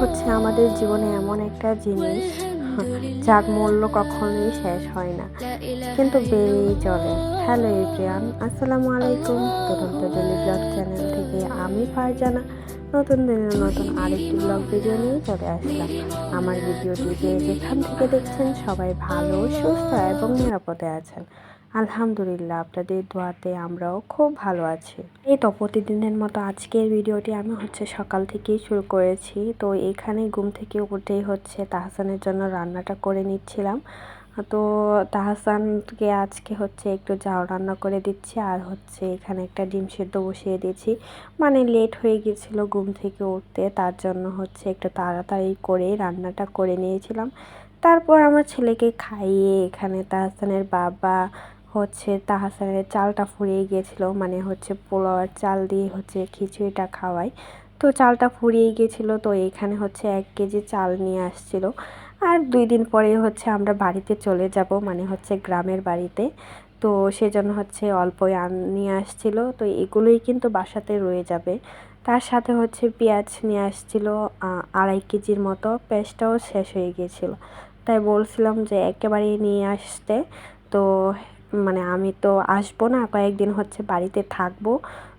হচ্ছে আমাদের জীবনে এমন একটা জিনিস যার মূল্য কখনোই শেষ হয় না কিন্তু বেড়েই চলে। হ্যালো এভরিয়ান আসসালামু আলাইকুম। তদন্ত ডেলি ব্লগ চ্যানেল থেকে আমি ফারজানা। নতুন দিনের নতুন আরেকটি ব্লগ ভিডিও নিয়ে চলে আসলাম। আমার ভিডিওটি যে যেখান থেকে দেখছেন সবাই ভালো, সুস্থ এবং নিরাপদে আছেন। আলহামদুলিল্লাহ, আপনাদের দোয়াতে আমরাও খুব ভালো আছি। এই তো প্রতিদিনের মতো আজকের ভিডিওটি আমি হচ্ছে সকাল থেকেই শুরু করেছি। তো এখানে ঘুম থেকে উঠেই হচ্ছে, তাহসানের জন্য রান্নাটা করে নিচ্ছিলাম। তো তাহসানকে আজকে হচ্ছে একটু জাউ রান্না করে দিচ্ছি আর হচ্ছে এখানে একটা ডিম সেদ্ধ বসিয়ে দিয়েছি। মানে লেট হয়ে গেছিল ঘুম থেকে উঠতে, তার জন্য হচ্ছে একটু তাড়াতাড়ি করে রান্নাটা করে নিয়েছিলাম। তারপর আমার ছেলেকে খাইয়ে এখানে তাহসানের বাবা হচ্ছে তাহসানের চালটা ফুরিয়ে গিয়েছিল মানে হচ্ছে পোলাওয়ার চাল দিয়ে হচ্ছে খিচুড়িটা খাওয়াই তো চালটা ফুরিয়ে গিয়েছিল, তো এখানে হচ্ছে এক কেজি চাল নিয়ে আসছিল। আর দুই দিন পরে হচ্ছে আমরা বাড়িতে চলে যাব মানে হচ্ছে গ্রামের বাড়িতে। তো সেজন্য হচ্ছে অল্পই আন, নিয়ে আসছিল। তো এগুলোই কিন্তু বাসাতে রয়ে যাবে। তার সাথে হচ্ছে পেঁয়াজ নিয়ে আসছিল আড়াই কেজির মতো। পেঁয়াজটাও শেষ হয়ে গিয়েছিল। তাই বলছিলাম যে একেবারেই নিয়ে আসতে। তো মানে আমি তো আসব না, কয়েকদিন হচ্ছে বাড়িতে থাকব।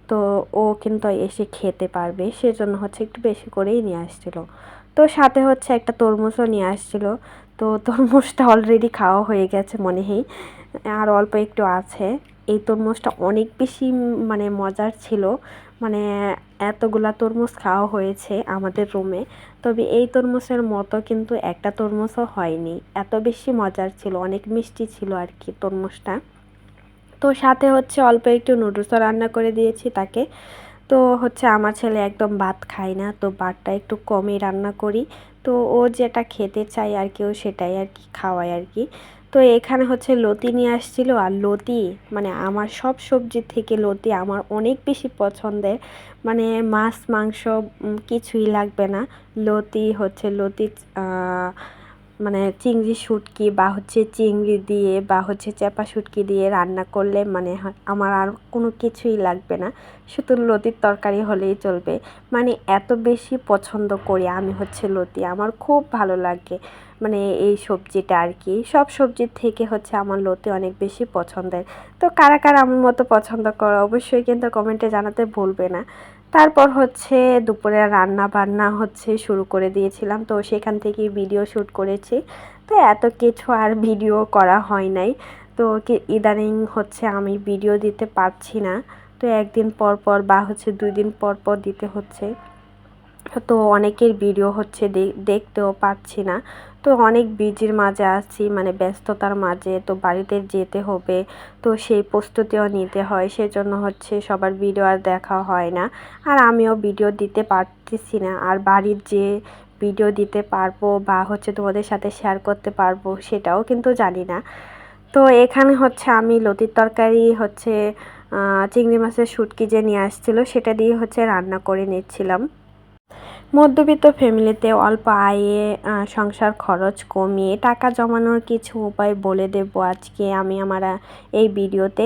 তো ও কিন্তু এসে খেতে পারবে, সেজন্য হচ্ছে একটু বেশি করেই নিয়ে আসছিল। তো সাথে হচ্ছে একটা তরমুজও নিয়ে আসছিল। তো তরমুজটা অলরেডি খাওয়া হয়ে গেছে মনে হয় আর অল্প একটু আছে। এই তরমুজটা অনেক বেশি মানে মজার ছিল। মানে এতগুলা তরমুজ খাওয়া হয়েছে আমাদের রুমে তবে এই তরমুজের মতো কিন্তু একটা তরমুজও হয়নি। এত বেশি মজার ছিল, অনেক মিষ্টি ছিল আর কি তরমুজটা। তো সাথে হচ্ছে অল্প একটু নুডলসও রান্না করে দিয়েছি তাকে। তো হচ্ছে আমার ছেলে একদম ভাত খায় না, তো ভাতটা একটু কমই রান্না করি। তো ও যেটা খেতে চায় আর কি ও সেটাই আর কি খাওয়ায় আর কি তো এখানে হচ্ছে লতি নিয়ে আসছিল আর লতি মানে আমার সব সবজি থেকে লতি আমার অনেক বেশি পছন্দের। মানে মাছ, মাংস কিছুই লাগবে না। লতি হচ্ছে লতি মানে চিংড়ি শুটকি বা হচ্ছে চিংড়ি দিয়ে বা হচ্ছে চেপা শুটকি দিয়ে রান্না করলে মানে আমার আর কোনো কিছুই লাগবে না। শুধু লতির তরকারি হলেই চলবে। মানে এত বেশি পছন্দ করি আমি হচ্ছে লতি। আমার খুব ভালো লাগে মানে এই সবজিটা আর কি। সব সবজির থেকে হচ্ছে আমার লতি অনেক বেশি পছন্দের। তো কারা কারা আমার মতো পছন্দ করো অবশ্যই কিন্তু কমেন্টে জানাতে ভুলবে না। তারপর হচ্ছে দুপুরে রান্না বান্না হচ্ছে শুরু করে দিয়েছিলাম। তো সেখান থেকে ভিডিও শ্যুট করেছি। তো এত কিছু আর ভিডিও করা হয় নাই। তো ইদানিং হচ্ছে আমি ভিডিও দিতে পারছি না। তো একদিন পর পর বা হচ্ছে দুই দিন পর পর দিতে হচ্ছে। তো অনেকের ভিডিও হচ্ছে দেখতেও পাচ্ছি না। তো অনেক বিজির মাঝে আছি মানে ব্যস্ততার মাঝে, তো বাড়িতে যেতে হবে, তো সেই প্রস্তুতিও নিতে হয়, সেজন্য হচ্ছে সবার ভিডিও আর দেখা হয় না। আর আমিও ভিডিও দিতে পারতেছি না, আর বাড়ির যে ভিডিও দিতে পারব বা হচ্ছে তোমাদের সাথে শেয়ার করতে পারব সেটাও কিন্তু জানি না। তো এখানে হচ্ছে আমি লতির তরকারি হচ্ছে চিংড়ি মাছের শুটকি যে নিয়ে আসছিল সেটা দিয়ে হচ্ছে রান্না করে নিচ্ছিলাম। মধ্যবিত্ত ফ্যামিলিতে অল্প আয়ে সংসার খরচ কমিয়ে টাকা জমানোর কিছু উপায় বলে দেব আজকে আমি আমার এই ভিডিওতে।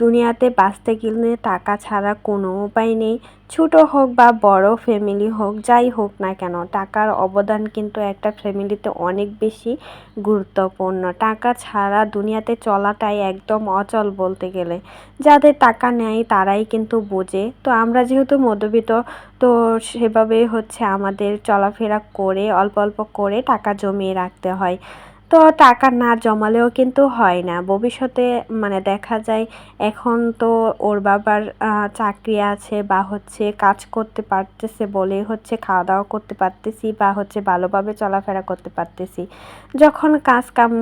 দুনিয়াতে বাঁচতে গেলে টাকা ছাড়া কোনো উপায় নেই। ছোট হোক বা বড় ফ্যামিলি হোক, যাই হোক না কেন, টাকার অবদান কিন্তু একটা ফ্যামিলিতে অনেক বেশি গুরুত্বপূর্ণ। টাকা ছাড়া দুনিয়াতে চলাটাই একদম অচল বলতে গেলে। যাদের টাকা নেয় তারাই কিন্তু বোঝে। তো আমরা যেহেতু মধ্যবিত্ত, তো সেভাবে হচ্ছে আমাদের চলাফেরা করে, অল্প অল্প করে টাকা জমিয়ে রাখতে হয়। তো টাকা না জমালেও কিন্তু হয় না। ভবিষ্যতে মানে দেখা যায় এখন তো ওর বাবার চাকরি আছে বা হচ্ছে কাজ করতে পারতেছে বলে হচ্ছে খাওয়া দাওয়া করতে পারতেছি বা হচ্ছে ভালোভাবে চলাফেরা করতে পারতেছি। যখন কাজ কাম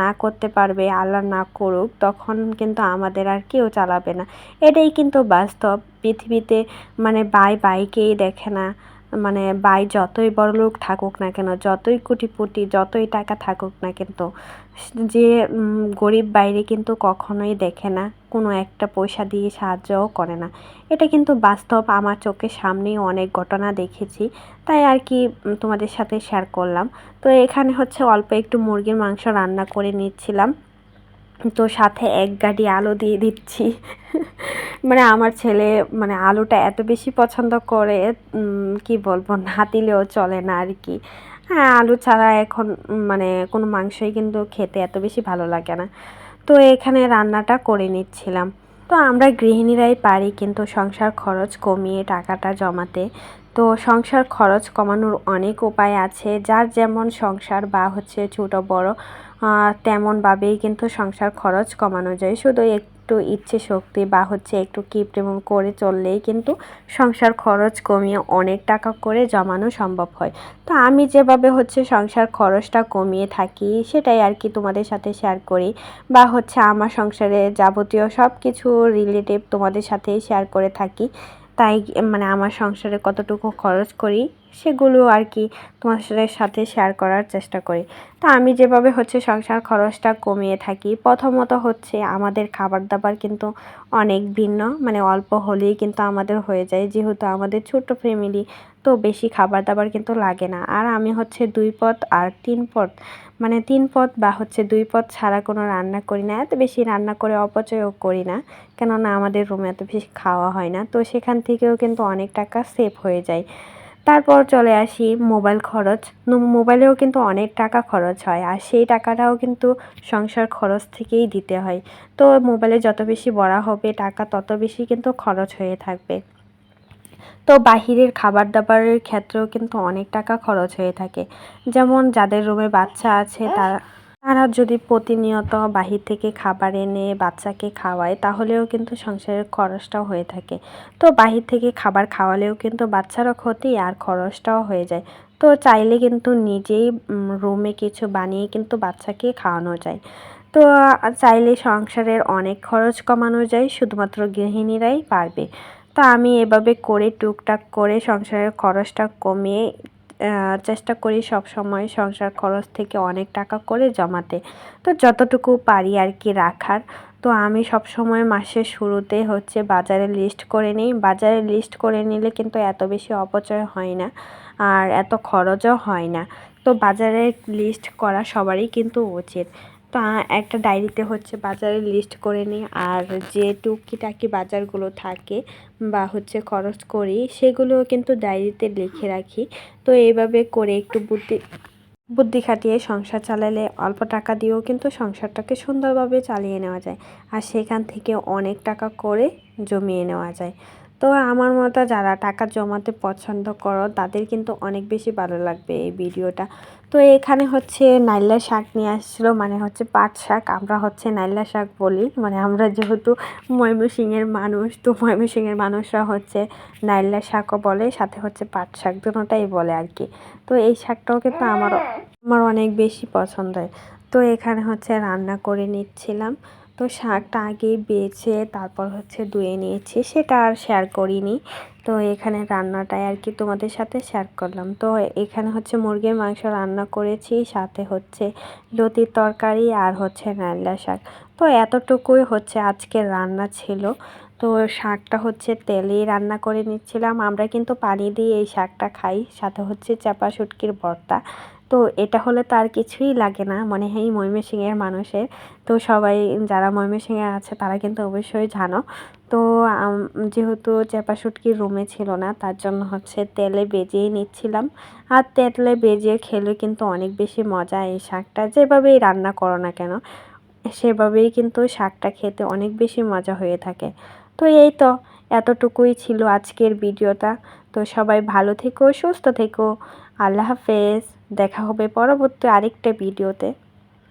না করতে পারবে, আল্লাহ না করুক, তখন কিন্তু আমাদের আর কেউ চালাবে না। এটাই কিন্তু বাস্তব। পৃথিবীতে মানে বাই বাইকেই দেখে না। মানে বাই যতই বড় লোক থাকুক না কেন, যতই কোটিপতি যতই টাকা থাকুক না কিন্তু যে গরিব বাইরে কিন্তু কখনোই দেখে না, কোনো একটা পয়সা দিয়ে সাহায্যও করে না। এটা কিন্তু বাস্তব আমার চোখের সামনেই অনেক ঘটনা দেখেছি, তাই আর কি তোমাদের সাথে শেয়ার করলাম। তো এখানে হচ্ছে অল্প একটু মুরগির মাংস রান্না করে নিচ্ছিলাম। তো সাথে এক গাড়ি আলু দিয়ে দিচ্ছি। মানে আমার ছেলে মানে আলুটা এত বেশি পছন্দ করে কি বলব না দিলেও চলে না আর কি। হ্যাঁ আলু ছাড়া এখন মানে কোনো মাংসই কিন্তু খেতে এত বেশি ভালো লাগে না। তো এখানে রান্নাটা করে নিচ্ছিলাম। তো আমরা গৃহিণীরাই পারি কিন্তু সংসার খরচ কমিয়ে টাকাটা জমাতে। তো সংসার খরচ কমানোর অনেক উপায় আছে। যার যেমন সংসার বা হচ্ছে ছোট বড় তেমনভাবেই কিন্তু সংসার খরচ কমানো যায়। শুধু একটু ইচ্ছে শক্তি বা হচ্ছে একটু কিপটেম করে চললেই কিন্তু সংসার খরচ কমিয়ে অনেক টাকা করে জমানো সম্ভব হয়। তো আমি যেভাবে হচ্ছে সংসার খরচটা কমিয়ে থাকি, সেটাই আর কি তোমাদের সাথে শেয়ার করি বা হচ্ছে আমার সংসারে যাবতীয় সব কিছু রিলেটিভ তোমাদের সাথেই শেয়ার করে থাকি। তাই মানে আমার সংসারে কতটুকু খরচ করি সেগুলো আর কি তোমাদের সাথে শেয়ার করার চেষ্টা করি। তো আমি যেভাবে হচ্ছে সংসার খরচটা কমিয়ে থাকি, প্রথমত হচ্ছে আমাদের খাবার দাবার কিন্তু অনেক ভিন্ন মানে অল্প হলেই কিন্তু আমাদের হয়ে যায়। যেহেতু আমাদের ছোট ফ্যামিলি তো বেশি খাবার দাবার কিন্তু লাগে না। আর আমি হচ্ছে দুই পদ আর তিন পদ মানে তিন পদ বা হচ্ছে দুই পদ ছাড়া কোনো রান্না করি না। এত বেশি রান্না করে অপচয়ও করি না, কেননা আমাদের রুমে এত বেশি খাওয়া হয় না। তো সেখান থেকেও কিন্তু অনেক টাকা সেভ হয়ে যায়। তারপর চলে আসি মোবাইল খরচ। মোবাইলেও কিন্তু অনেক টাকা খরচ হয় আর সেই টাকাটাও কিন্তু সংসার খরচ থেকেই দিতে হয়। তো মোবাইলে যত বেশি বড়া হবে, টাকা তত বেশি কিন্তু খরচ হয়ে থাকবে। তো বাহিরের খাবার দাবারের ক্ষেত্রেও কিন্তু অনেক টাকা খরচ হয়ে থাকে। যেমন যাদের রুমে বাচ্চা আছে, তারা যদি প্রতিনিয়ত বাহির থেকে খাবার এনে বাচ্চাকে খাওয়ায়, তাহলেও কিন্তু সংসারের খরচটাও হয়ে থাকে। তো বাহির থেকে খাবার খাওয়ালেও কিন্তু বাচ্চারও ক্ষতি আর খরচটাও হয়ে যায়। তো চাইলে কিন্তু নিজেই রুমে কিছু বানিয়ে কিন্তু বাচ্চাকে খাওয়ানো যায়। তো চাইলে সংসারের অনেক খরচ কমানো যায়, শুধুমাত্র গৃহিণীরাই পারবে। তো আমি এভাবে করে টুকটাক করে সংসারের খরচটা কমিয়ে চেষ্টা করি সব সময় সংসার খরচ থেকে অনেক টাকা করে জমাতে। তো যতটুকু পারি আর কি রাখার। তো আমি সব সময় মাসের শুরুতে হচ্ছে বাজারে লিস্ট করে নিই। বাজারে লিস্ট করে নিলে কিন্তু এত বেশি অপচয় হয় না আর এত খরচও হয় না। তো বাজারে লিস্ট করা সবারই কিন্তু উচিত। তো একটা ডায়েরিতে হচ্ছে বাজারে লিস্ট করে নিই আর যে টুকিটাকি বাজারগুলো থাকে বা হচ্ছে খরচ করি, সেগুলোও কিন্তু ডায়েরিতে লিখে রাখি। তো এইভাবে করে একটু বুদ্ধি বুদ্ধি খাটিয়ে সংসার চালালে অল্প টাকা দিয়েও কিন্তু সংসারটাকে সুন্দরভাবে চালিয়ে নেওয়া যায়। আর সেখান থেকে অনেক টাকা করে জমিয়ে নেওয়া যায়। তো আমার মতো যারা টাকা জমাতে পছন্দ করো, তাদের কিন্তু অনেক বেশি ভালো লাগবে এই ভিডিওটা। তো এখানে হচ্ছে নাইলা শাক নিয়ে আসছিল মানে হচ্ছে পাট শাক। আমরা হচ্ছে নাইলা শাক বলি মানে আমরা যেহেতু ময়মনসিংহের মানুষ, তো ময়মনসিংহের মানুষরা হচ্ছে নাইলা শাকও বলে, সাথে হচ্ছে পাট শাক দুটোটাই বলে আর কি তো এই শাকটাও কিন্তু আমার আমার অনেক বেশি পছন্দ হয় তো এখানে হচ্ছে রান্না করে নিচ্ছিলাম। তো শাকটা আগে বেছে তারপর হচ্ছে ধুয়ে নিয়েছি। সেটা আর শেয়ার করিনি। তো এখানে রান্নাটাই আর কি তোমাদের সাথে শেয়ার করলাম। তো এখানে হচ্ছে মুরগির মাংস রান্না করেছি, সাথে হচ্ছে লতির তরকারি আর হচ্ছে নারলা শাক। তো এতটুকুই হচ্ছে আজকে রান্না ছিল। তো শাকটা হচ্ছে তেলেই রান্না করে নিচ্ছিলাম। আমরা কিন্তু পানি দিয়ে এই শাকটা খাই। সাথে হচ্ছে চাপা শুটকির ভর্তা। তো এটা হলে তো আর কিছুই লাগে না। মনে হয় ময়মনসিংহের মানুষের। তো সবাই যারা ময়মনসিংহে আছে, তারা কিন্তু অবশ্যই জানো। তো যেহেতু চেপা শুটকি রুমে ছিল না, তার জন্য হচ্ছে তেলে বেজেই নিচ্ছিলাম। আর তেলে বেজে খেলে কিন্তু অনেক বেশি মজা এই শাকটা। যেভাবেই রান্না করো না কেন, সেভাবেই কিন্তু শাকটা খেতে অনেক বেশি মজা হয়ে থাকে। তো এই তো, এতটুকুই ছিল আজকের ভিডিওটা। তো সবাই ভালো থেকো, সুস্থ থেকো। আল্লাহ হাফেজ। দেখা হবে পরবর্তী আরেকটা ভিডিওতে।